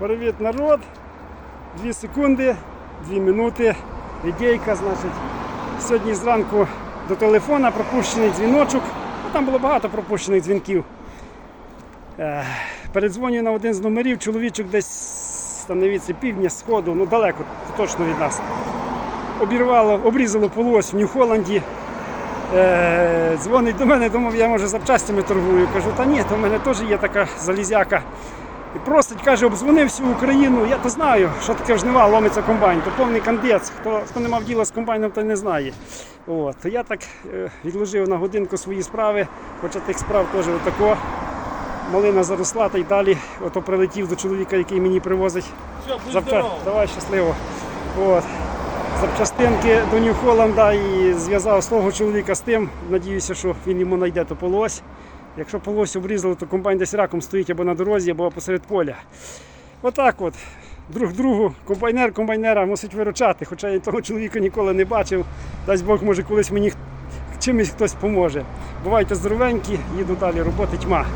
Привіт, народ. Дві секунди, дві минути. Ідейка, значить. Сьогодні зранку до телефона пропущений дзвіночок. Ну, там було багато пропущених дзвінків. Е, Передзвоню на один з номерів, чоловічок десь становиться півдня, сходу, ну далеко, точно від нас. Обірвало, обрізало полось в Нью-Холланді. Е, дзвонить до мене, думав, я може запчастями торгую. Кажу, та ні, то в мене теж є така залізяка. І просить, каже, обдзвонив всю Україну. Я то знаю, що таке жнива ломиться комбайн, то повний кандець. Хто, хто не мав діла з комбайном, той не знає. От. То я так е, відложив на годинку свої справи, хоча тих справ теж отако. Малина заросла та й далі ото прилетів до чоловіка, який мені привозить Все, будь Запча... Давай щасливо. От. Запчастинки до Нью-Холланда і зв'язав свого чоловіка з тим. Надіюся, що він йому знайде то полось. Якщо полось обрізали, то комбайн десь раком стоїть або на дорозі, або посеред поля. Отак от. Друг другу, комбайнер комбайнера мусить виручати, хоча я того чоловіка ніколи не бачив. Дасть Бог, може, колись мені чимось хтось поможе. Бувайте здоровенькі, їду далі, роботи тьма.